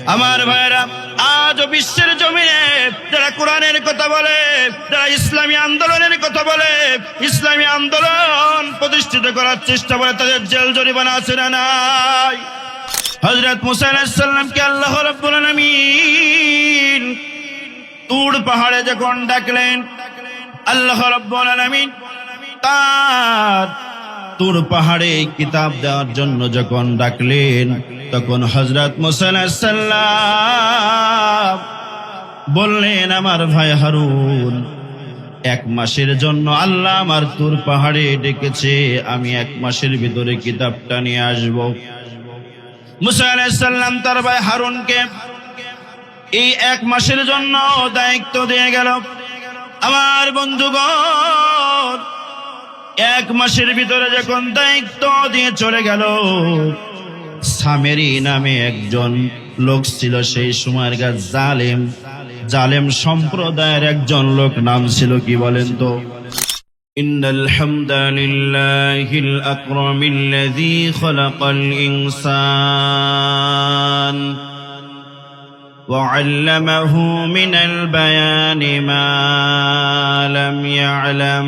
আমার ভাইরা আজ বিশ্বের জমিনে যারা কোরআনের কথা বলে, যারা ইসলামী আন্দোলনের কথা বলে, ইসলামী আন্দোলন প্রতিষ্ঠিত করার চেষ্টা করে, তাদের জেল জরিমানা আছে না নাই? হজরত মুসা আলাহিসাল্লামকে আল্লাহ রব্বুল আলামিন তুর পাহাড়ে যখন ডাকলেন, আল্লাহ রব্বুল আলামিন তার তুর পাহাড়ে কিতাব দেওয়ার জন্য যখন ডাকলেন, তখন হজরত মুসাল্লাম বললেন, আমার ভাই হারুন, এক মাসের জন্য আল্লাহ আমার তুর পাহাড়ে ডেকেছে, আমি এক মাসের ভিতরে কিতাবটা নিয়ে আসব। মুসা আলাইসাল্লাম তার ভাই হারুনকে এই এক মাসের জন্য দায়িত্ব দিয়ে গেল। আমার বন্ধুগণ এক মাসের ভিতরে যখন দায়িত্ব দিয়ে চলে গেল সামেরি নামে একজন লোক ছিল সেই সময়ের গা জালেম জালেম সম্প্রদায়ের একজন লোক নাম ছিল কি বলেন তো إن الحمد لله الأكرم الذي خلق الإنسان وعلمه من البيان ما لم يعلم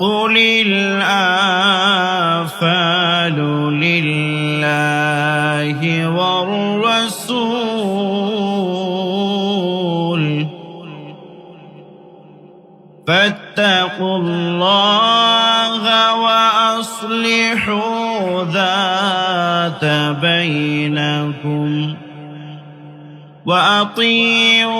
قل الآفال لله والرسول فاتقوا الله وأصلحوا ذات بينكم وأطيعوا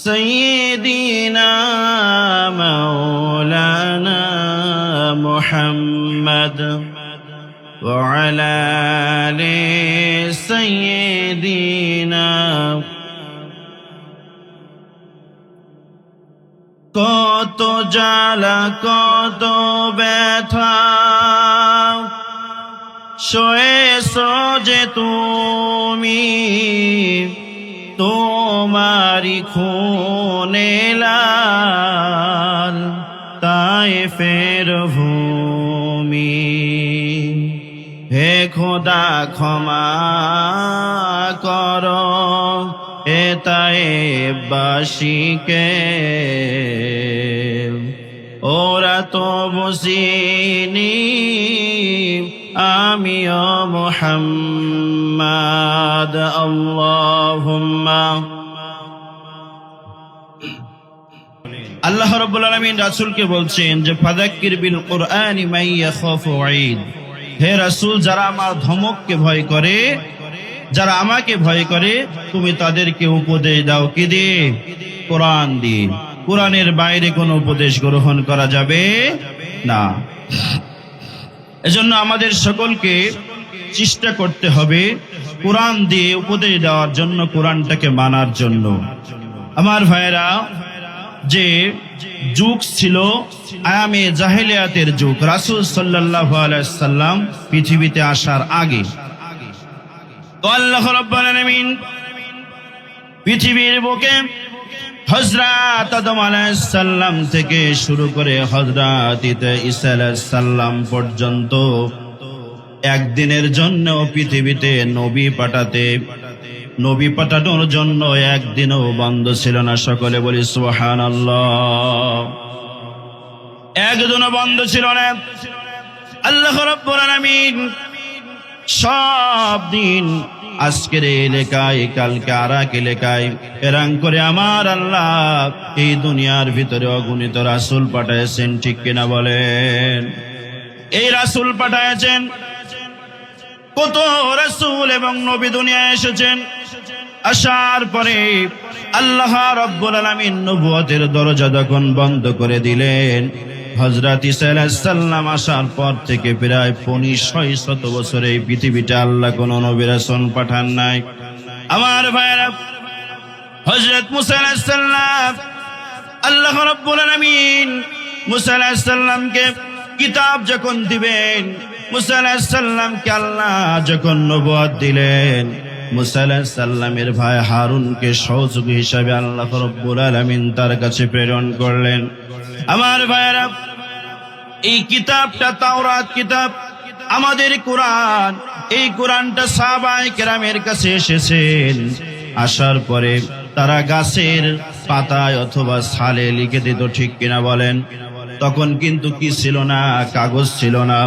سيدنا مولانا محمد وعلى آل سيدنا কত জ্বালা কত ব্যথা শোয়েছ যে তুমি তোমারি খুনে লাল তাই ফের ভূমি। হে খোদা, ক্ষমা কর এতায় বাসিকে ওরা তো বসিনি আমিও মোহাম্মদ আল্লাহুম্মা। আল্লাহ রাব্বুল রাসূলকে বলছেন যে, ফাযাক্কির বিল কুরআনি হে রাসূল, যারা আমার ধমককে ভয় করে, যারা আমাকে ভয় করে, তুমি তাদেরকে উপদেশ দাও কি দিয়ে? কোরআন দিয়ে। কোরআনের বাইরে কোনো উপদেশ গ্রহণ করা যাবে না। এজন্য আমাদের সকলকে চেষ্টা করতে হবে কোরআন দিয়ে উপদেশ দেওয়ার জন্য, কোরআনটাকে মানার জন্য। আমার ভাইয়েরা, যে যুগ ছিল আয়ামে জাহেলিয়াতের যুগ, রাসূল আলাইহি সাল্লাম পৃথিবীতে আসার আগে। পৃথিবীর বুকে হযরত আদম আলাইহিস সালাম থেকে শুরু করে হযরত ঈসা আলাইহিস সালাম পর্যন্ত একদিনের জন্য পৃথিবীতে নবী পাঠাতে। নবী পাঠানোর জন্য একদিনও বন্ধ ছিল না। সকলে বলি, সুবহানাল্লাহ। একদিনও বন্ধ ছিল না। আল্লাহ রাব্বুল আলামিন সব দিন আজকের এই এলাকায় কালকে আর এক এলাকায় এরাং করে আমার আল্লাহ এই দুনিয়ার ভিতরে অগণিত রাসুল পাঠাইছেন ঠিক কিনা বলেন? এই রাসুল পাঠাইছেন কত রাসূল এবং নবী দুনিয়ায় এসেছেন। আসার পরে আল্লাহ রব্বুল আলামিন নবুয়তের দরজা যখন বন্ধ করে দিলেন আলাইহিস সালাম আসার পর থেকে প্রায় পঁচিশ শত বছর এই পৃথিবীতে আল্লাহ কোন নবী রাসূল পাঠান নাই। আমার ভাইরা হযরত মুসা আলাইহিস সালাম, আল্লাহ রব্বুল আলামিন মুসা আলাইহিস সালামকে কিতাব যখন দিবেন মুসা আলাইহিস সালামকে আল্লাহ যখন নবুয়ত দিলেন, মুসা আলাইহিস সালামের ভাই হারুনকে সহযোগী হিসাবে আল্লাহ রব্বুল আলামিন তার কাছে প্রেরণ করলেন। আমার ভাইরা এই কিতাবটা তাওরাত কিতাব, আমাদের কোরআন, এই কোরআনটা সাবাই কেরামের কাছে এসেছেন। আসার পরে তারা গাছের পাতায় অথবা ছালে লিখে দিত, ঠিক কিনা বলেন? তখন কিন্তু কি ছিল না, কাগজ ছিল না।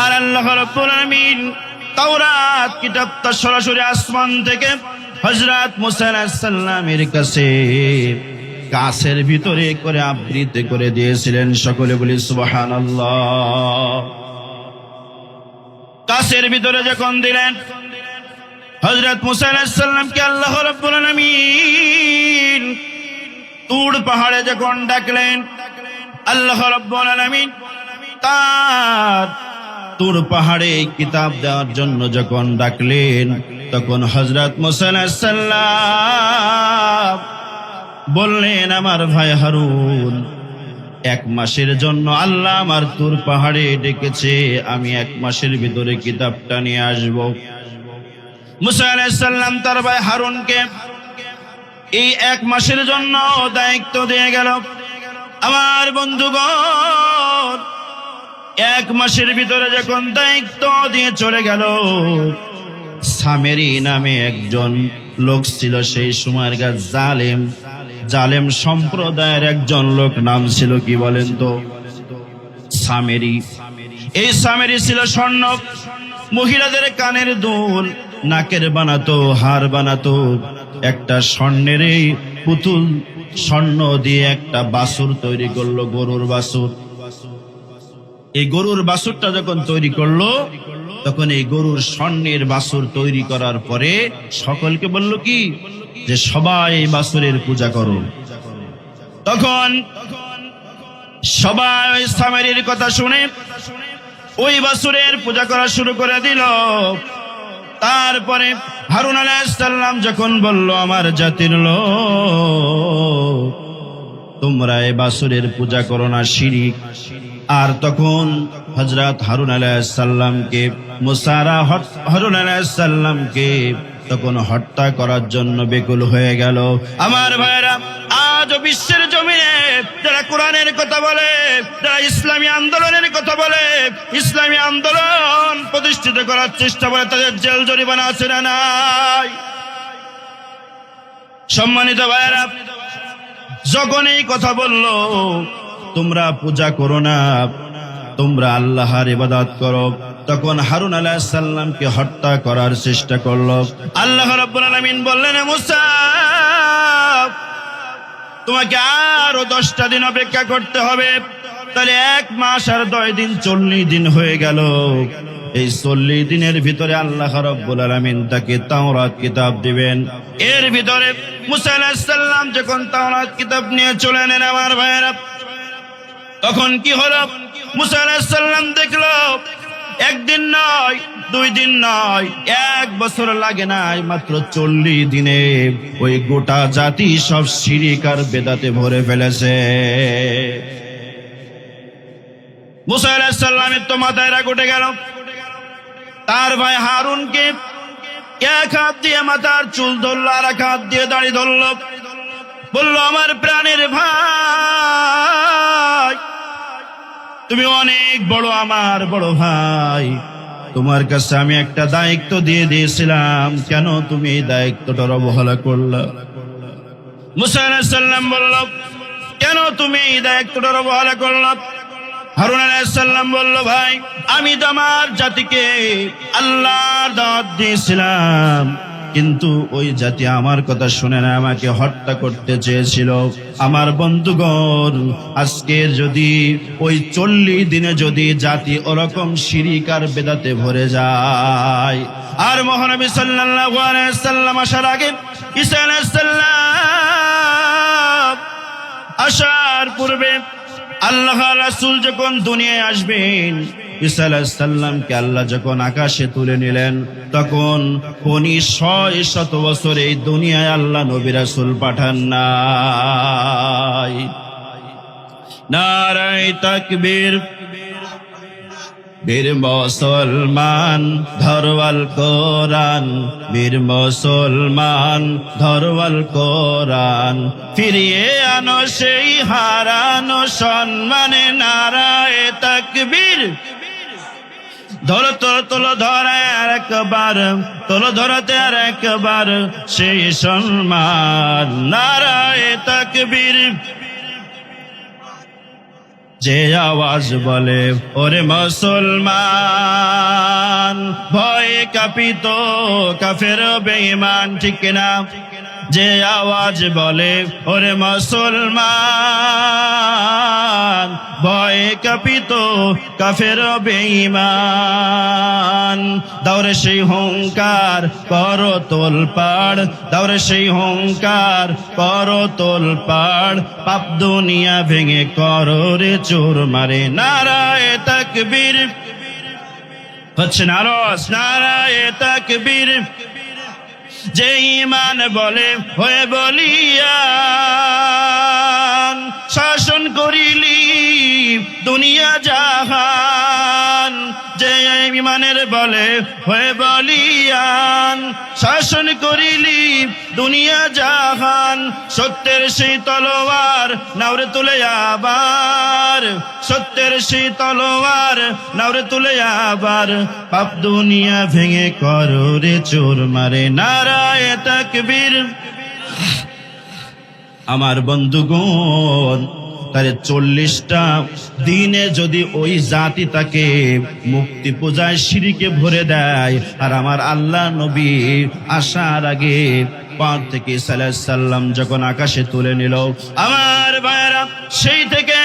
আর আল্লাহ রাব্বুল আলামিন তাওরাত কিতাবটা সরাসরি আসমান থেকে হযরত মুসা আলাইহিস সালামের কাছে গাছের ভিতরে করে আবৃত করে দিয়েছিলেন। সকলে বলি, সুবহানাল্লাহ। গাছের ভিতরে যখন দিলেন, হযরত মুসা আলাইহিস সালামকে আল্লাহ রাব্বুল আলামিন তুর পাহাড়ে যখন ডাকলেন, আল্লাহ রাব্বুল আলামিন তার তুর পাহাড়ে কিতাব দেওয়ার জন্য যখন ডাকলেন, তখন হযরত মুসা আলাইহিস সালাম বললেন, আমার ভাই হারুন, এক মাসের জন্য আল্লাহ আমার তুর পাহাড়ে ডেকেছে, আমি এক মাসের ভিতরে কিতাবটা নিয়ে আসব। মুসা আলাইসাল্লাম তার ভাই হারুনকে এই এক মাসের জন্য দায়িত্ব দিয়ে গেল। আমার বন্ধুগণ এক মাসের ভিতরে যখন দায়িত্ব দিয়ে চলে গেল সামেরি নামে একজন লোক ছিল, সেই সময়ের গা জালেম। জালেম সম্প্রদায়ের একজন লোক নাম ছিল, কি বলেন তো? সামেরি এই সামেরি ছিল স্বর্ণ। মহিলাদের কানের দুল, নাকের বানাতো হার বানাতো। একটা স্বর্ণের পুতুল, স্বর্ণ দিয়ে একটা বাসুর তৈরি করল, গরুর বাসুর। এই গরুর বাসুরটা যখন তৈরি করল, তখন এই গরুর স্বর্ণের বাসুর তৈরি করার পরে সকলকে বলল কি? যে সবাই বাসুরের পূজা করো। তখন সবাই সামেরির কথা শুনে ওই বাসুরের পূজা করা শুরু করে দিল। তারপরে হারুন আলাইসাল্লাম যখন বলল, আমার জাতির লোক, তোমরা এই বাসুরের পূজা করো না, শিরিক। আর তখন হজরত হারুন আলাইসাল্লামকে মুসারা হারুন আলাইসাল্লামকে তখন হত্যা করার জন্য বেকুল হয়ে গেল। আমার ভাইরা আজও বিশ্বের জমিনে যারা কোরআনের কথা বলে, যারা ইসলামী আন্দোলনের কথা বলে, ইসলামী আন্দোলন প্রতিষ্ঠিত করার চেষ্টা করে, তাদের জেল জরিমানা আছে না নাই? সম্মানিত ভাইরা যখন এই কথা বলল তোমরা পূজা করো না। তোমরা আল্লাহর ইবাদত করো। তখন হারুন আলাহ সাল্লামকে হত্যা করার চেষ্টা করল। আল্লাহ রব্বুল আলামিন বললেন মুসা, তোমাকে আরও দশটা দিন অপেক্ষা করতে হবে। তাহলে এক মাস আর দশ দিন, চল্লিশ দিন হয়ে গেল। এই চল্লিশ দিনের ভিতরে আল্লাহ রব্বুল আলমিন তাকে তাওরাত কিতাব দিবেন। এর ভিতরে মুসা সাল্লাম যখন তাওরাত কিতাব নিয়ে চলে নেন আমার ভাইয়েরা তখন কি হলো? মুসা আলাহিস সাল্লাম দেখল, একদিন নয়, দুই দিন নয়, এক বছর লাগে নাই, মাত্র চল্লিশ দিনে ওই গোটা জাতি সব সিরিকার বেদাতে ভরে ফেলেছে। মুসা আলাহিস তো মাথায় রাগ উঠে গেল। তার ভাই হারুনকে এক হাত দিয়ে মাথার চুল ধরল, আর এক হাত দিয়ে দাড়ি ধরল। বলল, আমার প্রাণের ভাই তুমি অনেক বড় আমার বড় ভাই। তোমার কাছে আমি একটা দায়িত্ব দিয়ে দিয়েছিলাম। কেন তুমি এই দায়িত্বটার অবহেলা করলা? মুসা আলাইহিস বলল, কেন তুমি এই দায়িত্বটার অবহেলা করলা? হারুন আলাইসাল্লাম বলল, ভাই, আমি তো আমার জাতিকে আল্লাহর দাওয়াত দিয়েছিলাম। কিন্তু ওই জাতি আমার কথা শুনে না, আমাকে হত্যা করতে চেয়েছিল। আমার বন্ধুগণ আজকের যদি ওই চল্লিশ দিনে যদি জাতি ওরকম শিরিকার বেদাতে ভরে যায়, আর মহানবী সাল্লাম আসার আগে আসার পূর্বে আল্লাহ রাসূল যখন দুনিয়ায় আসবেন ঈসা আলাইহিস সালামকে আল্লাহ যখন আকাশে তুলে নিলেন, তখন উনি ছয় শত বছর এই দুনিয়ায় আল্লাহ নবী রাসূল পাঠান নাই। তাকবীর। বীর মুসলমান, ধরওয়াল কোরআন। বীর মুসলমান, ধরওয়াল কোরআন। ফিরিয়ে আনো সেই হারানো সম্মানে নারায় তাকবীর। ধরো তোলো তোলো, ধরে আর একবার তোলো, ধরতে আর একবার সেই সম্মান নারায় তাকবীর। যে আওয়াজ বলে, ওরে মুসলমান, ভয়ে কাপিত কাফের বেঈমান, ঠিক না যে আওয়াজ বলে, ওরে মুসলমান, ভয়ে কাপিত কাফের বেঈমান। দৌড়ে সেই হংকার করো তোল পাড় দৌড়ে সেই হংকার করো তোল পাড় পাপ দুনিয়া ভেঙে করো রে চোর মারে। নারায় তাকবীর। হচ্ছে নারস নারায় তাকবীর। যে ইমান বলে হয়ে বলিয়া শাসন করিলি দুনিয়া যে ইমানের বলে হয়ে বলিয়ান, শাসন করিলি দুনিয়া জাহান, সত্যের সেই তলোয়ার নাওরে তুলে আবার, সত্যের সেই তলোয়ার নাওরে তুলে আবার, পাপ দুনিয়া ভেঙে করো রে চোর মারে, নারায় তাকবীর। আমার বন্ধুগণ তারে চল্লিশটা দিনে যদি ওই জাতি তাকে মুক্তি পূজায় সিঁড়িকে ভরে দেয়, আর আমার আল্লাহ নবী আসার আগে পার থেকে সাল্লাম যখন আকাশে তুলে নিল, আমার ভাইয়েরা, সেই থেকে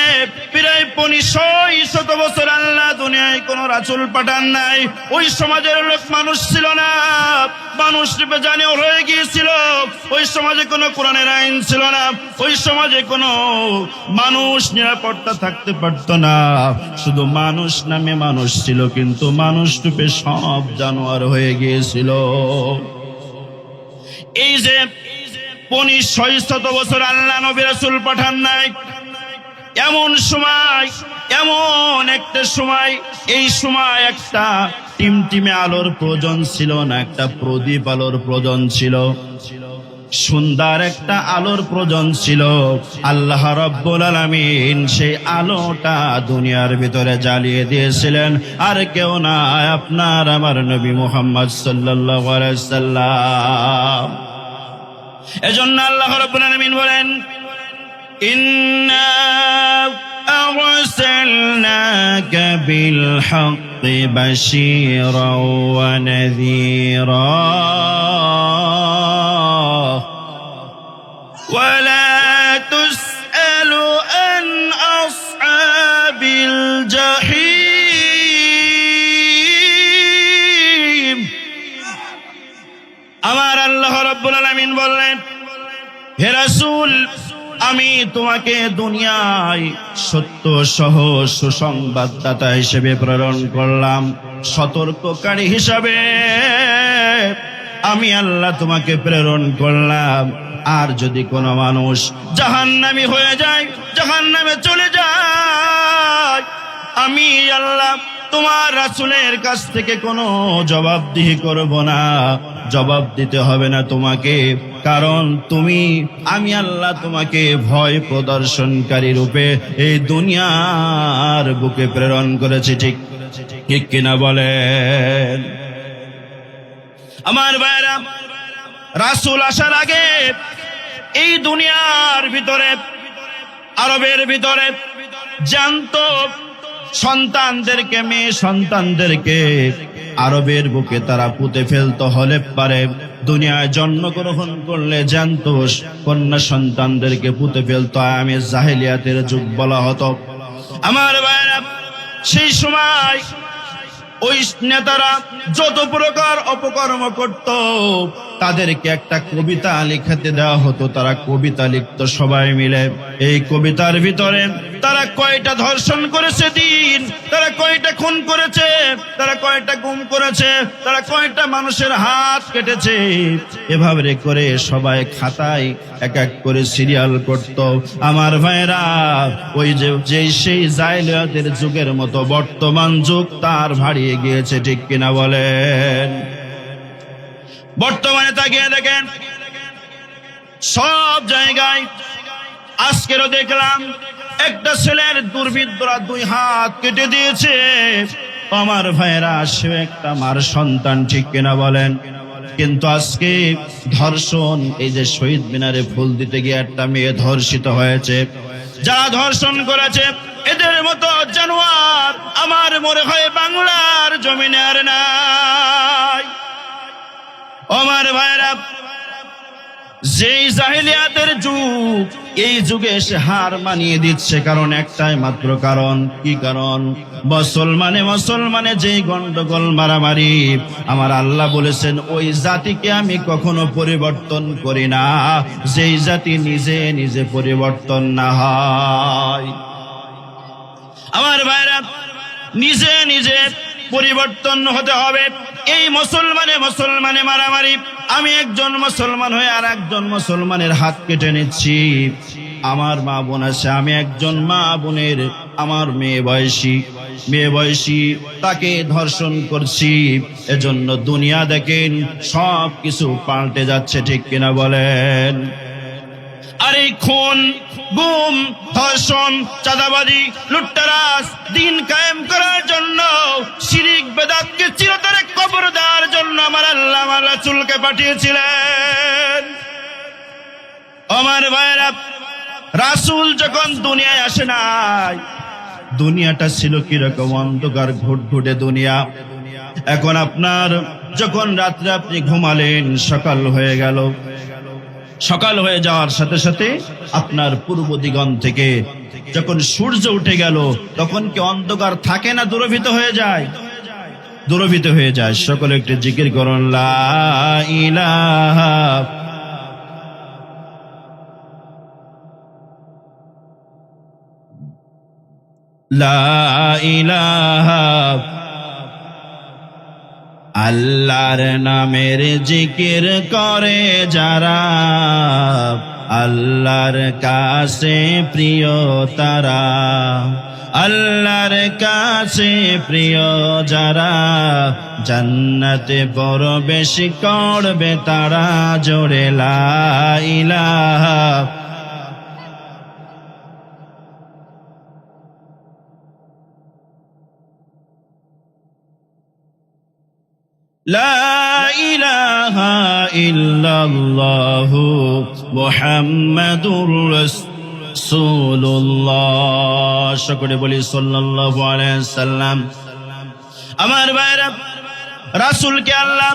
প্রায় পনিশয় শত বছর আল্লাহ দুনিয়ায় কোন রাসুল পাঠান নাই। ওই সমাজের লোক মানুষ ছিল না। মানুষ রূপে জানে হয়ে গিয়েছিল। ওই সমাজে কোনো কোরআনের আইন ছিল না। ওই সমাজে কোনো মানুষ নিরাপত্তা থাকতে পারত না। শুধু মানুষ নামে মানুষ ছিল, কিন্তু মানুষ রূপে সব জানোয়ার হয়ে গিয়েছিল। এই যে পনি ছয় শত বছর আল্লাহ নবী রাসূল পাঠান নাই, এমন সময়, এমন একটা সময়, এই সময় একটা টিমটিমে আলোর প্রয়োজন ছিল না, একটা প্রদীপ আলোর প্রয়োজন ছিল। সুন্দর একটা আলোর প্রয়োজন ছিল। আল্লাহ রব্বুল আলামিন সেই আলোটা দুনিয়ার ভিতরে জ্বালিয়ে দিয়েছিলেন। আর কেউ না আপনার আমার নবী মোহাম্মদ আলাইহি সাল্লাম। এজন্য আল্লাহ রব্বুল আলামিন বলেন ইন্না أرسلناك بالحق بشيرا ونذيرا ولا বললেন, হে রাসূল, আমি তোমাকে দুনিয়ায় সত্য সহ সুসংবাদদাতা হিসেবে প্রেরণ করলাম, সতর্ককারী হিসাবে। আমি আল্লাহ তোমাকে প্রেরণ করলাম, আর যদি কোনো মানুষ জাহান্নামী হয়ে যায়, জাহান্নামে চলে যায়, আমি আল্লাহ তোমার রাসুলের কাছ থেকে কোনো জবাবদিহি করব না। জবাব দিতে হবে না তোমাকে, কারণ তুমি, আমি আল্লাহ তোমাকে ভয় প্রদর্শনকারী রূপে এই দুনিয়ার বুকে প্রেরণ করেছি, ঠিক ঠিক কিনা বলেন? আমার ভাইরা রাসুল আসার আগে এই দুনিয়ার ভিতরে, আরবের ভিতরে, জানতো সন্তানদেরকে, মেয়ে সন্তানদেরকে আরবের বুকে তারা পুঁতে ফেলতে, হলে পারে দুনিয়ায় জন্মগ্রহণ করলে জানতো কন্যা সন্তানদেরকে পুঁতে ফেলতো, আমি জাহেলিয়াতের যুগ বলা হতো। আমার ভাইরা সেই সময় ওই নেতারা যত প্রকার অপকর্ম করত তাদেরকে একটা কবিতা লিখাতে দেওয়া হতো, তারা কবিতা লিখত সবাই মিলে। এই কবিতার ভিতরে তারা কয়টা ধর্ষণ করেছে দিন, তারা কয়টা খুন করেছে, তারা কয়টা গুম করেছে, তারা কয়টা মানুষের হাত কেটেছে। এভাবে করে সবাই খাতায় এক এক করে সিরিয়াল করত। আমার ভাইরা ওই যে যে সেই জাইলিয়াতের যুগের মতো বর্তমান যুগ তার ভাড়িয়ে গিয়েছে, ঠিক কিনা বলেন? বর্তমানে তাকিয়ে দেখেন, সব জায়গায় আজকেরও দেখলাম, একটা ছেলের দুর্বৃত্তরা দুই হাত কেটে দিয়েছে। আমার ভাইয়েরা সে একটা মার সন্তান, ঠিক কিনা বলেন? কিন্তু আজকে ধর্ষণ, এই যে শহীদ মিনারে ফুল দিতে গিয়ে একটা মেয়ে ধর্ষিত হয়েছে। যারা ধর্ষণ করেছে, এদের মতো জানোয়ার আমার মনে হয় বাংলার জমিনে আর নাই। আমার ভাইরা যেই জাহিলিয়াতের যুগ, এই যুগে এসে হার মানিয়ে দিচ্ছে কারণ একটাই মাত্র কারণ। কি কারণ? মুসলমানে মুসলমানে যেই গন্ডগোল, মারামারি, আমার আল্লাহ বলেছেন, ওই জাতিকে আমি কখনো পরিবর্তন করি না। যেই জাতি নিজে নিজে পরিবর্তন না হয়। আমার ভাইরা নিজে নিজে পরিবর্তন হতে হবে। এই মুসলমানে মুসলমানে মারামারি। আমি একজন মুসলমান হয়ে আর একজন মুসলমানের হাত কেটে নিচ্ছি। আমার মা বোন আছে, আমি একজন মা বোনের, আমার মেয়ে বয়সী। মেয়ে বয়সী, তাকে ধর্ষণ করছি। এজন্য দুনিয়া দেখেন সব কিছু পাল্টে যাচ্ছে, ঠিক কিনা বলেন? আর খুন, গুম, ধর্ষণ, চাঁদাবাজি লুট্টারাস দিন কায়েম করার জন্য, শিরিক বেদাতকে চিরতরে কবর দেওয়ার জন্য আমার আল্লাহ আমার রাসূলকে পাঠিয়েছিলেন। আমার ভাইরা রাসূল যখন দুনিয়ায় আসে নাই, দুনিয়াটা ছিল কীরকম অন্ধকার ঘুট ঘুটে দুনিয়া। এখন আপনার, যখন রাত্রে আপনি ঘুমালেন, সকাল হয়ে গেল। সকাল হয়ে যাওয়ার সাথে সাথে আপনার পূর্ব দিগন থেকে যখন সূর্য উঠে গেল, তখন কি অন্ধকার থাকে না দূরভীত হয়ে যায়? দূরভীত হয়ে যায়। সকলে একটি জিকির করুন, লা আল্লাহর নামের জিকির করে যারা, আল্লাহর কাছে প্রিয় তারা, আল্লাহর কাছে প্রিয় যারা, জান্নাতে প্রবেশ করবে তারা জোরে লা لا إله إلا الله محمد رسول الله সকলে বলি সাল্লাল্লাহু আলাইহি সাল্লাম আমার ভাইরা রাসূলকে আল্লাহ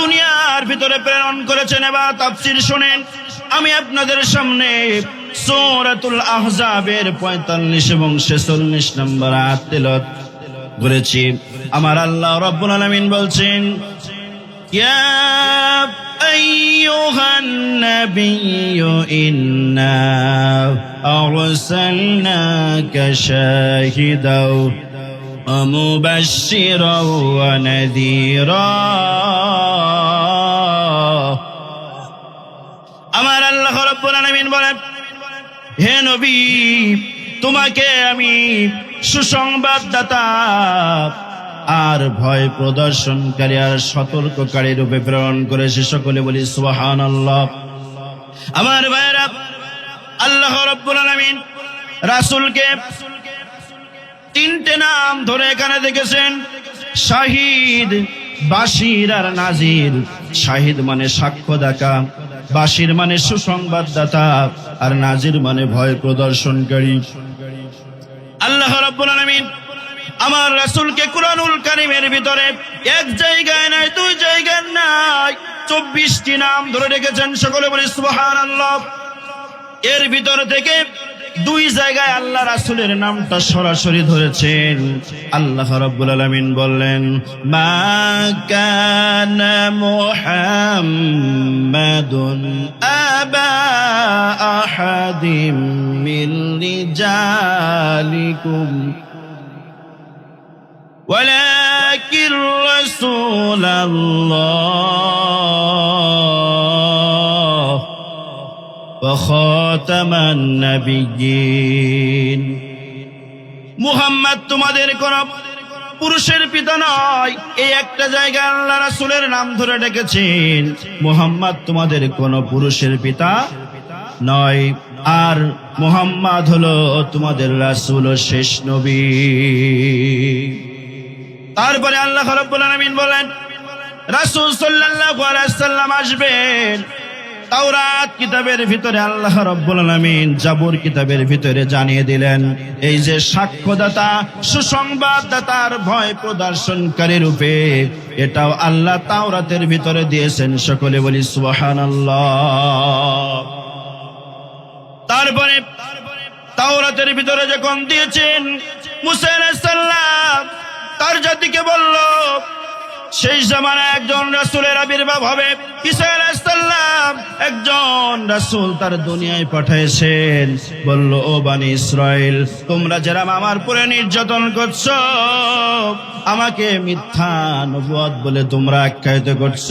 দুনিয়ার ভিতরে প্রেরণ করেছেন এবার তাফসীর শুনেন আমি আপনাদের সামনে সূরাতুল আহজাবের 45 এবং 46 নম্বর আয়াত তেলাওয়াত করেছি আমার আল্লাহ রব্বুল আলামিন বলছেন ইয়া আইয়ুহান নাবিয়্যু ইন্না আরসালনাকা শাহিদাও ومبشرا ونذيرا আমার আল্লাহ রব্বুল আলামিন বলেন হে নবী তোমাকে আমি সুসংবাদদাতা। আর ভয় প্রদর্শনকারী আর সতর্ককারী রূপে প্রেরণ করেছে সকলে বলি সুবাহান আল্লাহ আমার ভাইরা আল্লাহ রব্বুল আলামিন রাসূলকে তিনটে নাম ধরে এখানে দেখেছেন। শাহিদ, বাশির আর নাজির। শাহিদ মানে সাক্ষ্য দেখা বাশির মানে সুসংবাদদাতা, আর নাজির মানে ভয় প্রদর্শনকারী। আল্লাহ রাব্বুল আলামিন আমার রাসূলকে কুরআনুল কারীমের ভিতরে এক জায়গায় নাই, দুই জায়গায় নাই, চব্বিশটি নাম ধরে রেখেছেন। সকলে বলি, সুবহানাল্লাহ। এর ভিতর থেকে দুই জায়গায় আল্লাহ রাসূলের নামটা সরাসরি ধরেছেন আল্লাহ রাব্বুল আলামিন বললেন মা কানা মুহাম্মাদুন আবা আহাদিম মিন রিজালিকুম ولكن رسول الله وخاتم النبيين মুহাম্মদ তোমাদের কোন পুরুষের পিতা নয় এই একটা জায়গায় আল্লাহ রাসূলের নাম ধরে ডেকেছেন মুহাম্মদ তোমাদের কোন পুরুষের পিতা নয় আর মুহাম্মদ হলো তোমাদের রাসূল ও শেষ নবী তারপরে আল্লাহ রাব্বুল আলামিন বলেন রাসূল সাল্লাল্লাহু আলাইহি সাল্লাম আসবেন তাওরাত কিতাবের ভিতরে আল্লাহ রাব্বুল আলামিন জাবুর কিতাবের ভিতরে জানিয়ে দিলেন, এই যে সাক্ষ্যদাতা, সুসংবাদদাতার ভয় প্রদর্শনকারী রূপে এটাও আল্লাহ তাওরাতের ভিতরে দিয়েছেন সকলে বলি সুবহানাল্লাহ। তারপরে তাওরাতের ভিতরে যখন দিয়েছেন, মুসা আলাইহিস সালাম তার জাতিকে বলল সেই জামানায় একজন রাসূলের আবির্ভাব হবে। আলাইহিস একজন রাসূল তার দুনিয়ায় পাঠিয়েছেন। বলল, ও বানি ইসরায়েল তোমরা যারা আমার পরে নির্যাতন করছ, আমাকে মিথ্যা নবুয়ত বলে তোমরা আখ্যায়িত করছ।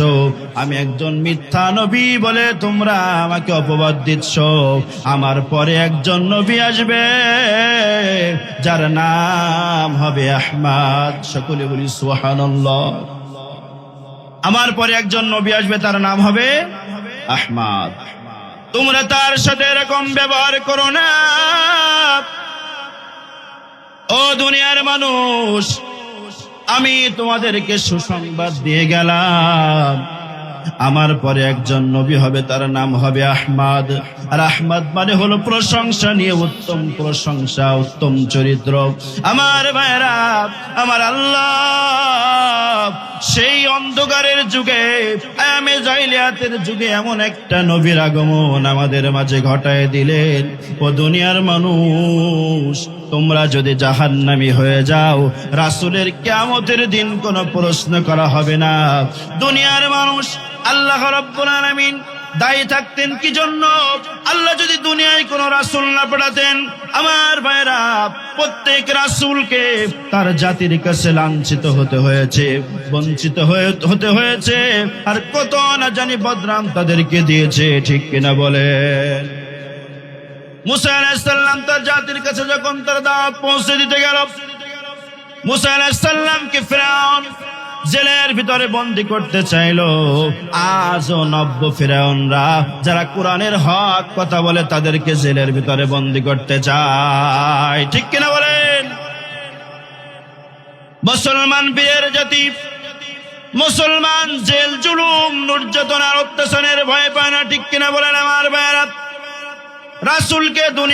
আমি একজন মিথ্যা নবী বলে তোমরা আমাকে অপবাদ দিচ্ছ। আমার পরে একজন নবী আসবে, যার নাম হবে আহমাদ। সকলে বলি, সুবহানাল্লাহ। আমার পরে একজন নবী আসবে, তার নাম হবে আহমাদ। তোমরা তার সাথে এরকম ব্যবহার করো না। ও দুনিয়ার মানুষ, আমি তোমাদেরকে সুসংবাদ দিয়ে গেলাম। আমার পরে একজন নবী হবে, তার নাম হবে আহমাদ। আর আহমাদ মানে হলো প্রশংসা নিয়ে উত্তম প্রশংসা, উত্তম চরিত্র। আমার ভাইরা আমার আল্লাহ, সেই অন্ধকারের যুগে জাইলিয়াতের যুগে এমন একটা নবীর আগমন আমাদের মাঝে ঘটায় দিলেন। ও দুনিয়ার মানুষ, তোমরা যদি জাহান্নামী হয়ে যাও, রাসূলের কিয়ামতের দিন কোনো প্রশ্ন করা হবে না। দুনিয়ার মানুষ আল্লাহ রাব্বুল আলামিন দায়ী থাকতেন কি জন্য আল্লাহ যদি দুনিয়ায় কোন রাসূল না পাঠাতেন, আমার ভাইরা প্রত্যেক রাসূলকে তার জাতির কাছে লাঞ্ছিত হতে হয়েছে, বঞ্চিত হতে হয়েছে। আর কত না জানি বদনাম তাদেরকে দিয়েছে, ঠিক কিনা বলেন মুসা আলাইসাল্লাম তার জাতির কাছে যখন তার দাওয়াত পৌঁছে দিতে গেল, মুসা আলাইসাল্লামকে ফেরাউন জেলের ভিতরে বন্দি করতে চাইলো। আজও নব্য ফেরাউনরা, যারা কোরআনের হক কথা বলে তাদেরকে জেলের ভিতরে বন্দি করতে চায়। ঠিক কিনা বলেন? মুসলমান বীরের জাতি, মুসলমান জেল জুলুম, নির্যাতন আর অত্যাচারের ভয় পায় না, ঠিক কিনা বলেন আমার ভাইয়েরা? রাসুলকে দুনিয়া